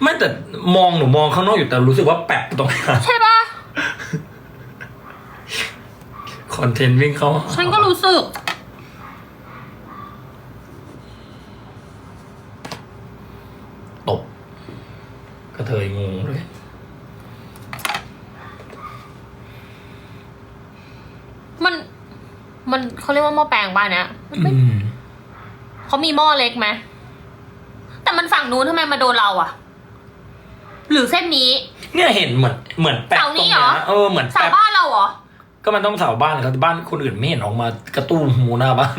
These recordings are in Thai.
ไม่แต่มองหนูมองข้างนอกอยู่แต่รู้สึกว่าแปะตรงนี้ใช่ปะคอนเทนต์วิ่งเข้าฉันก็รู้สึก ตบ กระเทยงงเลย มัน มันเขาเรียกว่าหม้อแปลงบ้านเนี้ยอืมเขามีหม้อเล็กไหม แต่มันฝั่งนู้นทำไมมาโดนเราอะ หรือเส้นนี้ เนี่ยเห็นเหมือนเหมือนแปะตเสารงนี้เนี้เหรยอเออเหมือนเสาแปะบ้านเราเหรอ ก็มันต้องเสาบ้านครับบ้านคนอื่นไม่เห็นออกมากระตุ้มหูหน้าบ้าน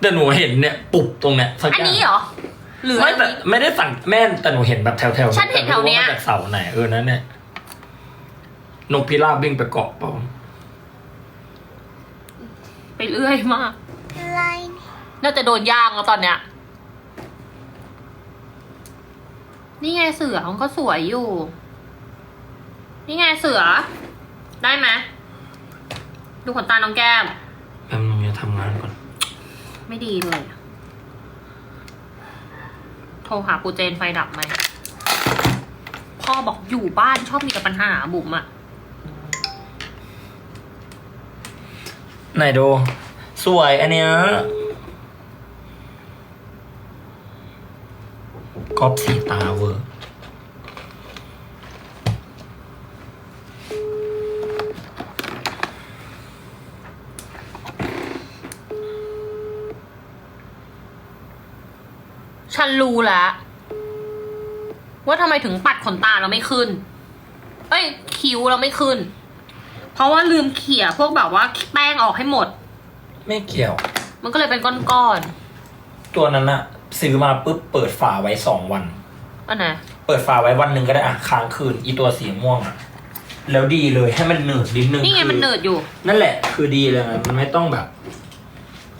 แต่หนูเห็นเนี่ย ปุบตรงเนี้ยสักอันย่างนี้เหรอ หรือไม่อันแต่นี้ ไม่ได้สั่งแม่นแต่หนูเห็นแบบแถวๆฉันเห็นแถวเนี้ยต่ไม่รู้ามาจากเสาไหนเออนั่นเนี่ยนกพิราบวิ่งไปเกาะเปล่าไปเรื่อยมากน่าจะโดนย่างแล้วตอนเนี้ย นี่ไงเสือมันก็สวยอยู่ นี่ไงเสือ ได้ไหมดูขนตาน้องแก้ม แป๊บนึงจะทำงานก่อน ไม่ดีเลย โทรหาปูเจนไฟดับไหม พ่อบอกอยู่บ้านชอบมีแต่ปัญหาบุ๋มอะไหนดู สวยอันเนี้ย กอบสีตาเวอร์ฉันรู้แล้ว ว่าทำไมถึงปัดขนตาเราไม่ขึ้น เอ้ย คิ้วเราไม่ขึ้น เพราะว่าลืมเขี่ยพวกแบบว่าแป้งออกให้หมด ไม่เกี่ยว มันก็เลยเป็นก้อน ตัวนั้นอะซื้อมาปุ๊บเปิดฝาไว้สองวันๆอันไหนเปิดฝาไว้วันหนึ่งก็ได้อะค้างคืน อีตัวสีม่วงอะแล้วดีเลยให้มันหนืดนิดนึงนี่ไงคือมันเนิร์ดอยู่ นั่นแหละ คือดีเลยนะมันไม่ต้องแบบ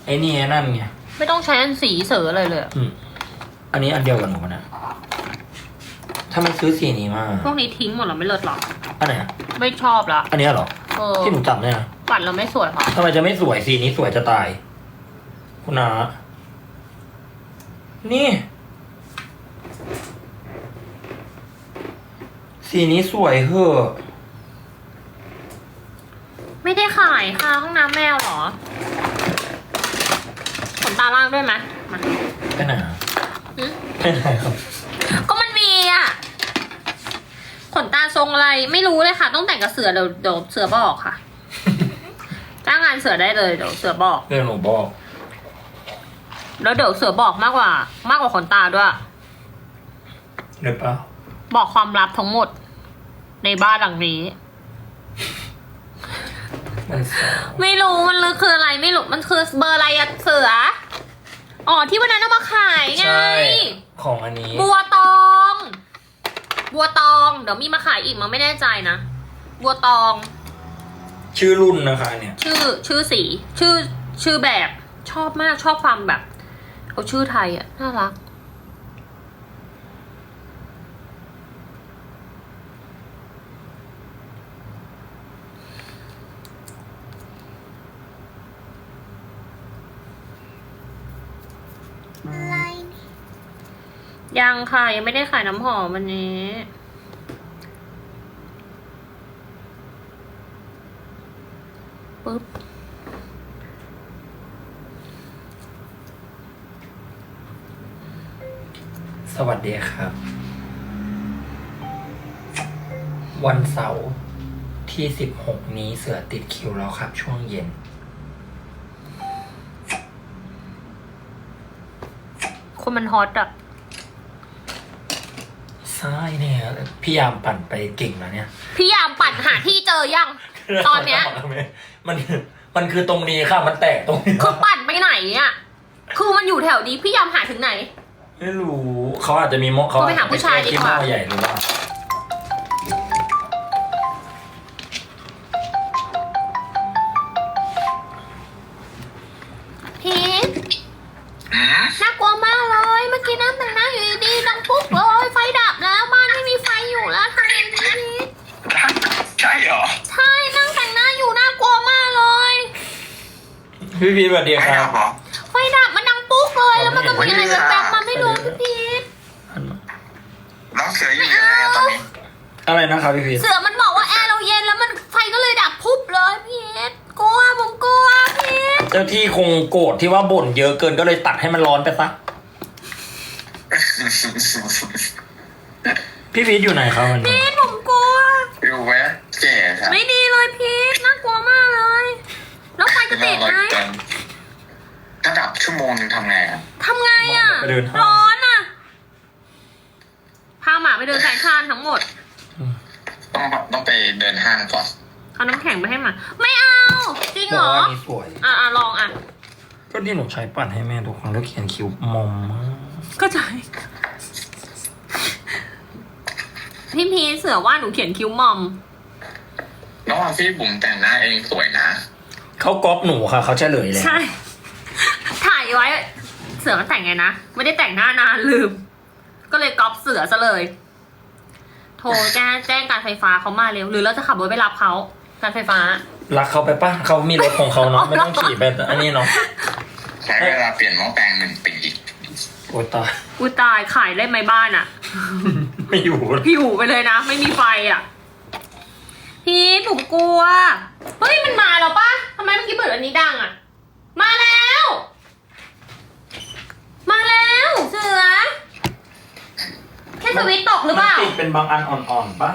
ไอ้นี่ไอ้นั่นไงไม่ต้องใช้อันสีเสืออะไรเลยอะอืม อันนี้อันเดียวกันหนูปะนะ ถ้ามันซื้อสีนี้มาพวกนี้ทิ้งหมดแล้วไม่เลิศหรอกอันไหนอะไม่ชอบละอันเนี้ยเหรอ เออที่หนูจับเนี่ยนะปัดเราไม่สวยค่ะทำไมจะไม่สวยสีนี้สวยจะตาย คุณนา นี่ สีนี้สวยเหอะไม่ได้ขายค่ะห้องน้ำแมวเหรอขนตาล่างด้วยไหมมาไปไหนอะหือไปไหนครับ ก็มันมีอะ ขนตาทรงอะไรไม่รู้เลยค่ะ ต้องแต่งกับเสือเดี๋ยวเดี๋ยวเสือบอกค่ะ จ้างงานเสือได้เลยเดี๋ยวเสือบอก เรื่องหนูบอก แล้วเดี๋ยวเสือบอกมากกว่า มากกว่าขนตาด้วย หรือเปล่าบอกความลับทั้งหมด ในบ้านหลังนี้ มันสาวไม่รู้มันคือคืออะไรไม่รู้มันคือเบอร์อะไรอะเสือ อ๋อที่วันนั้นเอามาขายไง ใช่ของอันนี้ บัวตอง บัวตอง เดี๋ยวมีมาขายอีกมันไม่แน่ใจนะ บัวตอง ชื่อรุ่นนะคะเนี่ย ชื่อชื่อสี ชื่อชื่อแบบชอบมากชอบความแบบ เอาชื่อไทยอะน่ารักยังค่ะ ยังไม่ได้ขายน้ำหอมวันนี้ปึ๊บ วัสดีครับ วันเสาร์ที่สิบหกนี้เสือติดคิวแล้วครับ ช่วงเย็น คนมันฮอตอะใช่เนี่ยพี่ยามปั่นไปเก่งแล้วเนี่ย พี่ยามปั่นหาที่เจอยัง ตอนเนี้ย มันมันคือตรงนี้ค่ะ มันแตกตรงนี้คือปั่นไปไหนอะคือมันอยู่แถวนี้พี่ยามหาถึงไหน ไม่รู้เขาอาจจะมีหม้อเขาโทรไปหาผู้ชายดีกว่า ที่หม้อใหญ่หรือเปล่าพีทน่ากลัวมากเลย เมื่อกี้น้ำแต่งหน้าอยู่ดีๆดังปุ๊บเลย ไฟดับแล้วบ้านไม่มีไฟอยู่แล้วทำยังไงดีพีทใช่เหรอใช่นั่งแต่งหน้าอยู่น่ากลัวมากเลย พี่พีสวัสดีไม่ครัดับบเหรอไฟดับมันดังปุ๊บเลยแล้วมันก็มีอะไรแบบๆมาไม่รู้พี่พีท อันมา น้องเสืออยู่ยังไงอะตอนนี้ อะไรนะครับพี่พีชเสือมันบอกว่าแอร์เราเย็นแล้วมันไฟก็เลยดับพุบเลยพี่เอสกลัวผมกลัวพี่เอสเจ้าที่คงโกรธที่ว่าบ่นเยอะเกินก็เลยตัดให้มันร้อนไปซะพี่พีชอยู่ไหนครับวันนี้พี่เอสผมกลัว อยู่แวะแก่ครับไม่ดีเลยพีทน่ากลัวมากเลย แล้วไฟจะติดไหมถ้าดับชั่วโมงนึงทำไงอะทำไงอะ ไปเดินห้าง ร้อนอะ พาหมาไปเดินสายชานทั้งหมด ต้องต้องไปเดินห้างก่อนเอาน้ำแข็งไปให้หมาไม่เอา จริงบเหรอกอว่าอันนี้สวย อะอะลองอะ ก็ที่หนูใช้ปั่นให้แม่ทุกครั้งแล้วเขียนคิ้วมอมมากก็ใจพี่พีทเสือว่าหนูเขียนคิ้วมอม น้องวางพี่บุ๋มแต่งหน้าเองสวยนะ เขาก๊อปหนูค่ะ เขาเฉลยแล้วใช่ ถ่ายไว้ เสือมันแต่งไงนะ ไม่ได้แต่งหน้านานลืม ก็เลยก๊อปเสือซะเลย โทรแจ้งแจ้งการไฟฟ้าเขามาเร็ว หรือเราจะขับรถไปรับเขาการไฟฟ้า รักเขาไปปะเขามีรถของเขาเนาะไม่ต้องขี่ไปอันนี้เนาะใช้เวลาเปลี่ยนหม้อแปลงหนึ่งปีโอ้ตายอุยตายขายได้ไหมบ้านอะไม่อยู่พี่หูไปเลยนะ ไม่มีไฟอะพี่ผมกลัว เฮ้ย มันมาแล้วปะทำไมเมื่อกี้เปิดอันนี้ดังอะมาแล้ว มาแล้วเสือ แค่สวิตช์ตกหรือเปล่า มันติดเป็นบางอันอ่อนๆปะ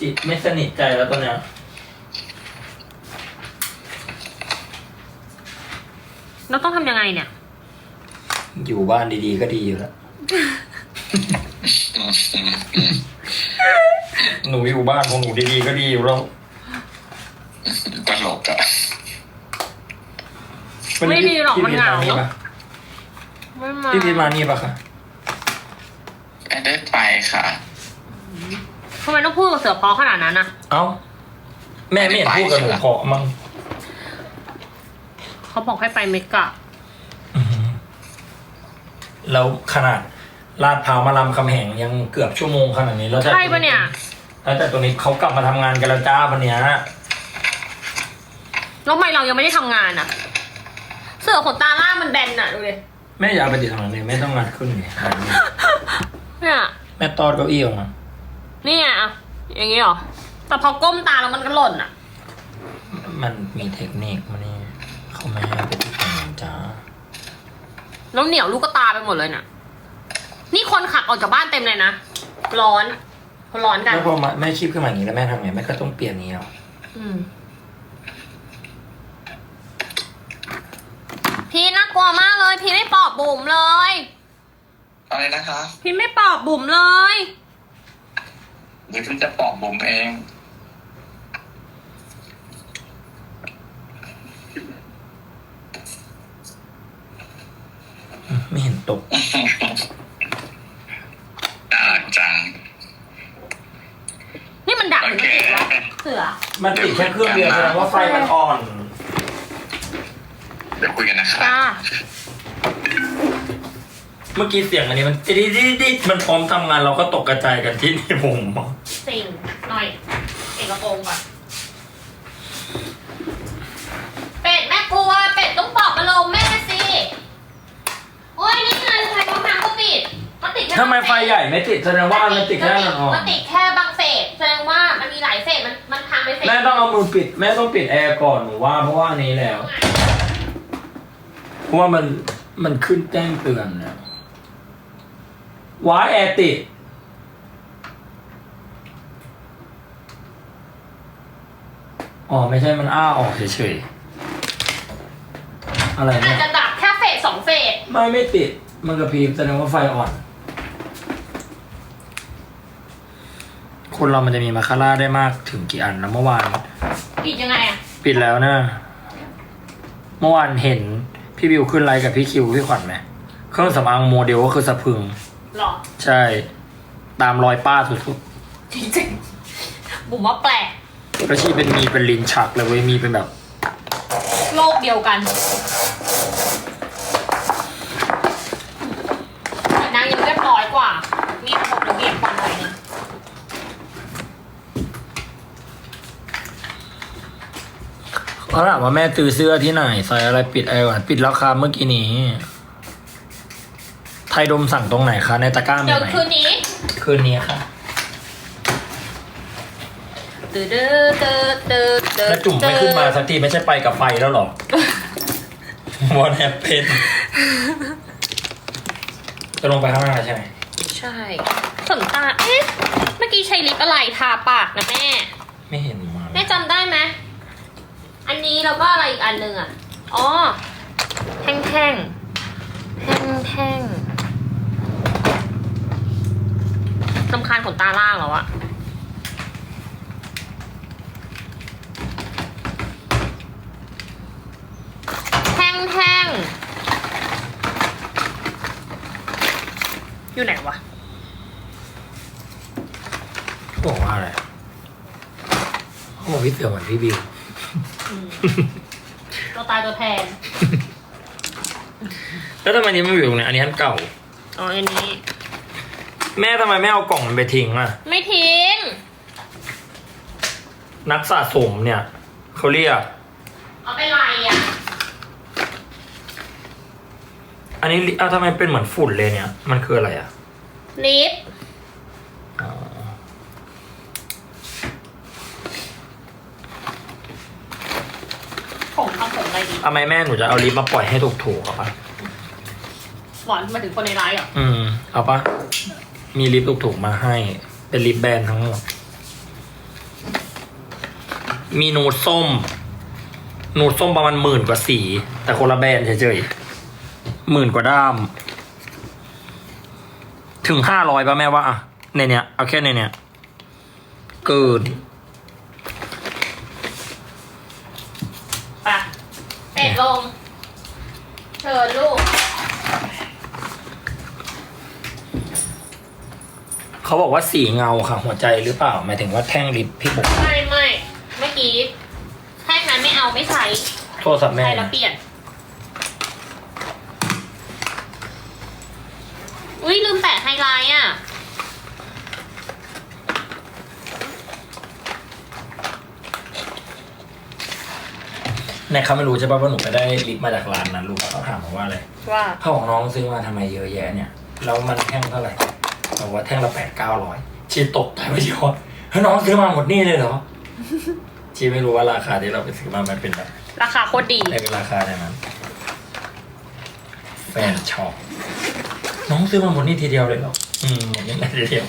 จิตไม่สนิทใจแล้วตอนเนี้ยเราต้องทำยังไงเนี่ย อยู่บ้านดีๆก็ดีอยู่แล้วอืมอืมอืมหนูอยู่บ้านของหนูดีๆก็ดีอยู่แล้วตลกอะไม่ดีหรอกพี่มันเหงา พีทปะ ไม่มาพี่พีทมานี่ปะคะไม่ได้ไปค่ะ ทำไมต้องพูดกับเสือเพอขนาดนั้นอะเอ้า แม่ไม่เห็นพูดกับหนูเพราะมั้งเขาบอกให้ไปเมกะอื้อหือแล้วขนาดลาดพร้าวมาลำคำแหงยังเกือบชั่วโมงขนาดนี้แล้วแต่ใช่ปะเนี่ย แล้วแต่ตัวนี้เขากลับมาทำงานกันแล้วจ้าวันเนี้ยแล้วทำไมเรายังไม่ได้ทำงานอะเสือขนตาล่างมันแบนอะดูเลย แม่อย่าเอาไปติดทางนั้นเลยแม่ต้องงัดขึ้นไงเนี่ย แม่ตอดเก้าอี้ออกมานี่ไงอะอย่างงี้เหรอ แต่พอก้มตาแล้วมันก็หล่นอะมันมีเทคนิคมานี่เขาไม่ให้เอาไปติดทางนั้นจ้าแล้วเหนียวลูกตาไปหมดเลยน่ะ นี่คนขับออกจากบ้านเต็มเลยนะ ร้อนเขาร้อนกัน แล้วพอมาแม่ชีพขึ้นมาอย่างนี้แล้วแม่ทำไงแม่ก็ต้องเปลี่ยนนี้หรอ อืม พี่น่ากลัวมากเลย พี่ไม่ปอบบุ๋มเลย อะไรนะคะพี่ไม่ปอบบุ๋มเลย เดี๋ยวพี่จะปอกบุ๋มเอง ไม่เห็นตก น่ารักจังนี่มันดับหรือไม่ติดวะโอเคเสือ มันติดแค่เครื่องเดียวแสดงว่าไฟมันอ่อน เดี๋ยวคุยกันนะครับ จ้าเมื่อกี้เสียงอันนี้มันดิดดิดดิดมันพร้อมทำงานเราก็ตกกระจายกันที่นี่ผมสิ่งหน่อยเอกกระโปรงก่อนเป็ดแม่กลัวเป็ดต้องปลอบประโลมแม่สิโอ้ยนี่ไงไฟท้องน้ำก็ติดมันติดแค่ทำไมไฟใหญ่ไม่ติดแสดงว่ามันติดแค่มันอ่อนมันติดแค่บางเศษแสดงว่ามันมีหลายเศษมันมันพังไปเศษแม่ต้องเอามือปิดแม่ต้องปิดแอร์ก่อนหนูว่าเพราะว่าอันนี้แล้ว เพราะว่ามันมันขึ้นแจ้งเตือนแล้วว้ายแอร์ติดอ๋อ ไม่ใช่มันอ้าออกเฉยๆ อะไรอาเนี่จย จะดับแค่เศษสองเศษไม่ไม่ติด มันกระพริบแสดงว่าไฟอ่อน คนเรามันจะมีมาคาร่าได้มากถึงกี่อันนะเมื่อวาน ปิดยังไงอะปิดแล้วนะ เมื่อวานเห็น พี่บิวขึ้นไลฟ์กับพี่คิวพี่ขวัญไหมเครื่องสำอางโมเดลก็คือสะพรึง หรอ ใช่ ตามรอยป้าสุดจริงๆบุ๋มว่าแปลก ๆแล้วชีเป็นมีเป็นลินชักเลยเว้ยมีเป็นแบบ โลกเดียวกันแต่นางยังเรียบร้อยกว่า มีระบบระเบียบกว่าหน่อยนึง อ เขาถามว่าแม่ซื้อเสื้อที่ไหนใส่อะไรปิดอะไรก่อนปิดราคาเมื่อกี้นี้ ไทยดมสั่งตรงไหนคะในตะกร้ามีเดี๋ยวไหมคืนนี้คืนนี้ค่ะตืดตืดตืดตืดตืดแล้วจุ่มไม่ขึ้นมาสักทีไม่ใช่ไปกับไฟแล้วหรอ What happened จะลงไปข้างหน้าใช่ไหมใช่ขนตา เอ๊ะ เมื่อกี้ใช้ลิปอะไรทาปากนะแม่ ไม่เห็นมาแม่จำได้ไหม อันนี้แล้วก็อะไรอีกอันหนึ่งอะ อ๋อ แท่งแท่งแท่งแท่งลำคาญขนตาล่างแล้วอะแท่งแท่งอยู่ไหนวะ เขาบอกว่าอะไรเขาบอกพี่เสือเหมือนพี่บิว เราตายตัวแทน แล้วทำไมนี้มันอยู่ตรงไหนอันนี้อันเก่า อ๋อ อันนี้ แม่ทำไมไม่เอากล่องมันไปทิ้งอะ ไม่ทิ้ง นักสะสมเนี่ยเขาเรียก เอาไปไรอะ อันนี้ลิเอาทำไมเป็นเหมือนฝุ่นเลยเนี่ย มันคืออะไรอะ ลิปอ๋ ผมทำผมอะไรดี ทำไมแม่หนูจะเอาลิปมาปล่อยให้ถูกๆเอาปะหวานมาถึงคนในไลฟ์เหรออืม เอาปะมีลิปถูกๆมาให้ เป็นลิปแบรนด์ทั้งหมด มีนูดส้ม นูดส้มประมาณหมื่นกว่าสี แต่คนละแบรนด์เฉยๆหมื่นกว่าด้าม ถึงห้าร้อยป่ะแม่ว่าอะในเนี้ยเอาแค่ในเนี้ยเกิน ไปเป็ดลง เชิญลูก เขาบอกว่าสีเงาค่ะ หัวใจหรือเปล่า หมายถึงว่าแท่งลิปพี่บุ๋มไม่ไม่เมื่อกี้แท่งนั้นไม่เอาไม่ใช้โทรศัพท์แม่ ใช้แล้วเปลี่ยน อุ้ยลืมแปะไฮไลท์อะ ในเขาไม่รู้ใช่ป่ะว่าหนูไปได้ลิปมาจากร้านนั้นรู้ป่ะเขาถามมาว่าอะไรว่าเขาของน้องซื้อมาทำไมเยอะแยะเนี่ยแล้วมันแท่งเท่าไหร่บอกว่าแท่งละแปดเก้าร้อยชีตกใจไปเยอะเฮ้ยน้องซื้อมาหมดนี่เลยเหรอ ชีไม่รู้ว่าราคาที่เราไปซื้อมามันเป็นแบบราคาโคตรดี ในราคาในนั้นแฟนช็อปน้องซื้อมาหมดนี่ทีเดียวเลยเหรออืมหมดนี่ทีเดียว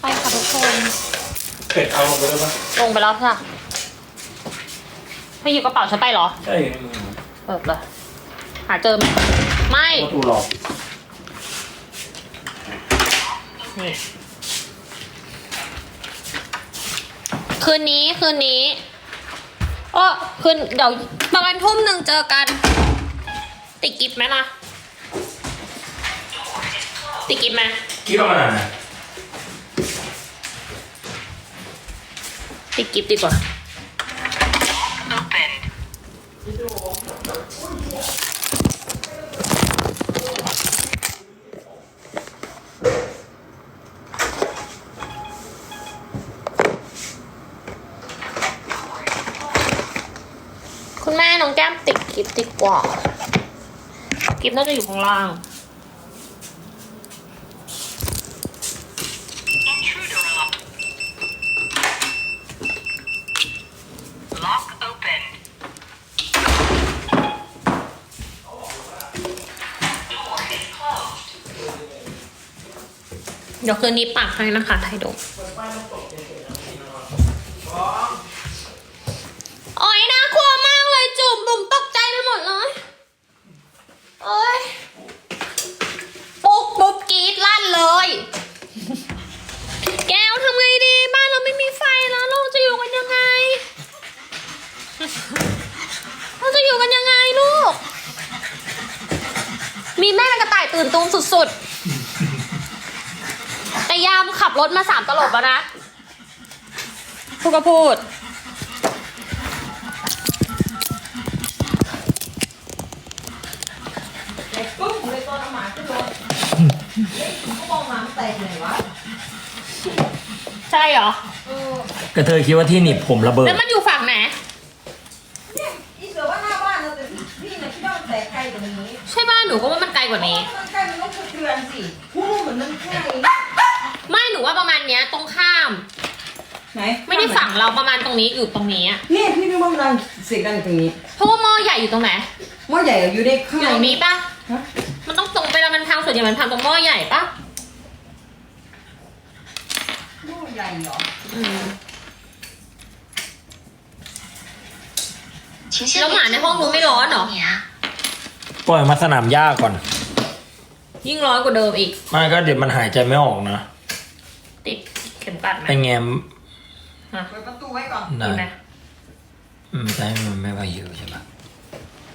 ไปค่ะทุกคน เป็ดเอาลงไปได้ปะลงไปแล้วค่ะไม่หยิบกระเป๋าฉันไปเหรอ ใช่ในมือเปิดเลยหาเจอไหมไม่ ประตูหลอกนี่ คืนนี้คืนนี้โอ้คืนเดี๋ยวประมาณทุ่มหนึ่งเจอกัน ติดกิฟต์ไหมล่ะ ติดกิฟต์ไหม คิดว่ามันอะไรติ ดกิฟต์ดีกว่า คุณแม่น้องแก้มติดกิฟต์ดีกว่า กิฟต์น่าจะอยู่ข้างล่าง เดี๋ยวคืนนี้ปากให้นะคะไทยดงโอ้ยน่ากลัวมากเลยจุ่มบุ๋มตกใจไปหมดเลยโอ้ยปุ๊บปุ๊บกรีดลั่นเลย แก้วทำไงดี บ้านเราไม่มีไฟแล้ว เราจะอยู่กันยังไง เราจะอยู่กันยังไงลูก มีแม่เป็นกระต่ายตื่นตูมสุดๆ แต่ยามขับรถมาสามตลบแล้วนะพูดก็พูดปุ๊บเลยตัวหมาขึ้นรถเขามองน้ำแตกเลยวะใช่เหรอเออกระเทยคิดว่าที่หนีบผมระเบิด แล้วมันอยู่ฝั่งไหน เนี่ยอีเสือว่าหน้าบ้านเราแต่พี่พี่นะคิดว่ามันแตกไกลกว่านี้ ใช่บ้านหนูก็ว่ามันไกลกว่านี้ มัน ตรงข้าม ไหนไม่ได้ฝั่งเราประมาณตรงนี้อยู่ตรงนี้อะเนี่ยพี่นึกว่ามันดังเสียงดังตรงนี้เพราะว่าหม้อใหญ่อยู่ตรงไหนหม้อใหญ่อยู่ในข้างอยู่ในตรงนี้ปะฮะ มันต้องตรงไปแล้วมันพังส่วนใหญ่มันพังตรงหม้อใหญ่ปะหม้อใหญ่เหรออืมแล้วหมาในห้องนู้นไม่ร้อนเหรอปล่อยมาสนามหญ้าก่อนยิ่งร้อนกว่าเดิมอีก ไมาก็เดี๋ยวมันหายใจไม่ออกนะติดเข็มกัดไหมไอแงมเปิดประตูไว้ก่อนได้ดีไหมอืมใช่มันไม่พายุใช่ปะ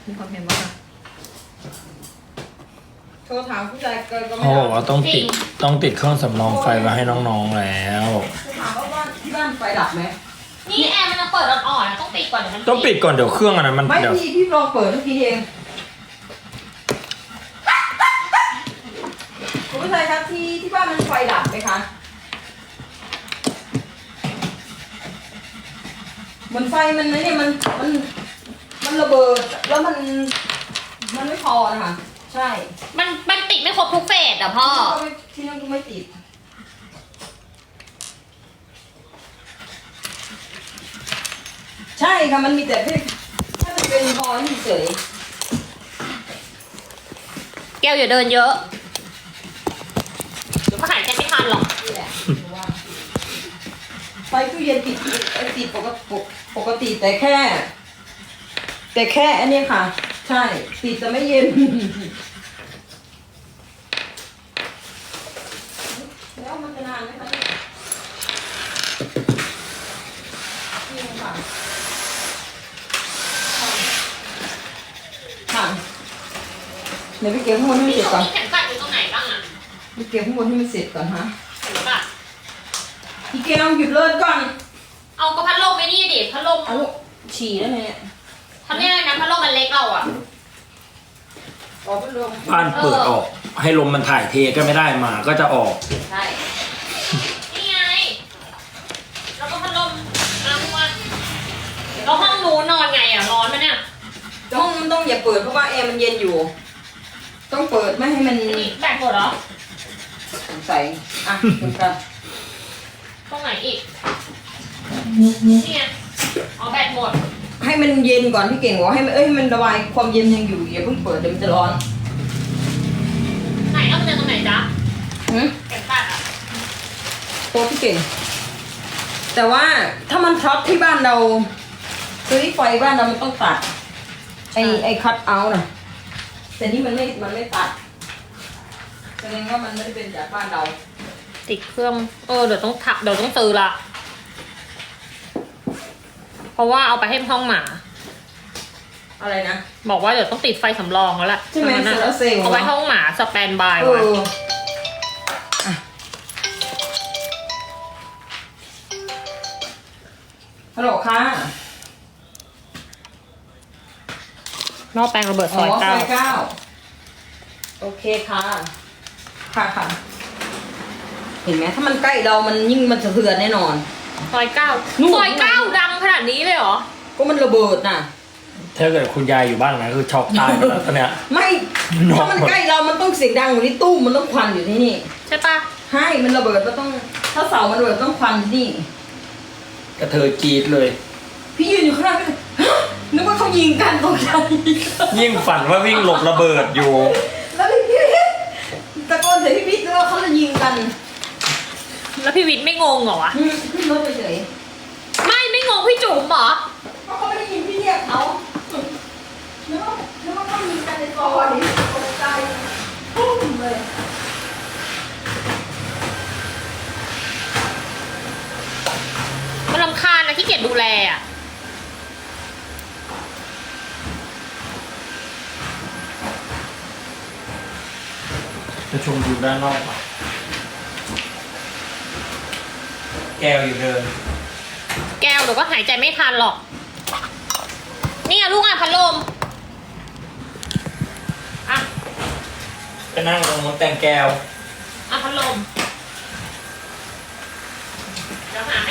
มีความเห็นว่าโทรถามผู้ชายเกินก็ไม่เขาบได้อกว่าต้องติดจริงต้องติดเครื่องสำรองไฟไว้ให้น้องๆแล้ว โทรถามว่าบ้านที่บ้านไฟดับไหมนี่แอร์มันจะเปิดอ่อนๆนะต้องปิดก่อนเดี๋ยวมันต้องปิดก่อนเดี๋ยวเครื่องอันนั้นมันไม่เดี๋ยวพี่พี่ลองเปิดเมื่อกี้เองคุณผู้ชายครับที่ที่บ้านมันไฟดับไหมคะ มันไฟมันนะเนี่ยมันมันมันระเบิดแล้วมันมันไม่พอนะคะ ใช่มันมันติดไม่ครบทุกเฟสอะพ่อที่นั่นก็ไม่ที่นั่นก็ไม่ติด ใช่ค่ะมันมีแต่ที่ถ้าจะเป็นพอที่เฉยแก้วอย่าเดินเยอะเดี๋ยวก็หายใจไม่ทันหรอก นี่แหละหนูว่าไฟตู้เย็นติดไอ้ติดปกติ ปกติแต่แค่ แต่แค่อันเนี้ยค่ะ ใช่ติดแต่ไม่เย็นแล้วมันจะนานไหมคะเนี่ยนี่ค่ะค่ะเดี๋ยวไปเก็บข้างบนให้มันพี่เสร็จหนูก่อนมีเข็มกัดอยู่ตรงไหนบ้างอะไปเก็บข้างบนให้มันเสร็จก่อนฮะเข็มกัดอีเกลหยุดเลิศก่อน เอากระพัดลมไอ้นี่ดิพัดลมเอาลูกฉี่ได้ไหมเนี่ยทำยังไงนะพัดลมมันเล็กเราอะออกไปลงบ้านเปิดออก ให้ลมมันถ่ายเทก็ไม่ได้หมาก็จะออกใช่นี่ไงแล้วก็พัดลมน้ำวันแล้วห้องนู้นนอนไงอะร้อนไหมเนี่ยห้องมันต้องอย่าเปิดเพราะว่าแอร์มันเย็นอยู่ ต้องเปิดไม่ให้มันนี่แบตหมดเหรอสงสัยอะคุณกันตรงไหนอีก นี่ไงอ๋อแบตหมด ให้มันเย็นก่อนพี่เก่งบอกว่าให้มันเอ้ยให้มันระบายความเย็นยังอยู่อย่าเพิ่งเปิดเดี๋ยวมันจะร้อนไหนเอาไปเจอตรงไหนจ๊ะหืมเข็มกัดอะโตัวพี่เก่ง แต่ว่าถ้ามันช็อตที่บ้านเราคือที่ไฟบ้านเรามันต้องตัดไอไอคัตเอาท์นะแต่นี่มันไม่มันไม่ตัดแสดงว่ามันไม่ได้เป็นจากบ้านเรา ติดเครื่อง เออ เดี๋ยวต้องถักเดี๋ยวต้องซื้อละเพ ราะว่าเอาไปให้ห้องหมา อะไรนะ บอกว่าเดี๋ยวต้องติดไฟสำรองแล้วแหละใช่ไหมตอนนั้นโซลาร์เซลล์ เอาไว้ห้องหมาสแตนบายเอไว้ออะฮัลโหลค่ะนอกแปลงระเบิดซอยเก้าซอยเก้าโอเคค่ะ ค่ะค่ะ เห็นไหมถ้ามันใกล้เรามันยิ่งมันสะเทือนแน่นอน ซอยเก้านู่นซอยเก้าดังขนาดนี้เลยเหรอ ก็มันระเบิดน่ะ ถ้าเกิดคุณยายอยู่บ้านนะคือช็อกตายไปแล้วตอนเนี้ย ไม่นอนถ้ามันใกล้เรามันต้องเสียงดังอยู่ที่ตู้มมันต้องควันอยู่ที่นี่ ใช่ปะให้มันระเบิดมันต้อง ถ้าเสามันระเบิดต้องควันที่นี่ กระเทยกรีดเลย พี่ยืนอยู่ข้างหน้าก็เลยฮะนึกว่าเขายิงกันตกใจยิ่งฝันว่าวิ่งหลบระเบิดอยู่ แล้วพี่พีทตะโกนใส่พี่พีทด้วยว่าเขาจะยิงกัน แล้วพี่วิทย์ไม่งงเหรอวะอืมขึ้น รถเฉยไม่ไม่งงพี่จุ๋มเหรอๆเพราะเขาไม่ได้ยินพี่เรียกเขานึกว่านึกว่าเขายิงกันในซอยตกใจปุ้มเลยมันลำคาญนะที่เกียจดูแลอะจะชมวิวด้านนอกปะ แก้วอยู่เดินแก้วเดี๋ยวก็หายใจไม่ทันหรอก นี่อะลูกอะพัดลมอะไปนั่งตรงนู้นแต่งแก้วเอาพัดลมเดี๋ยวหาให้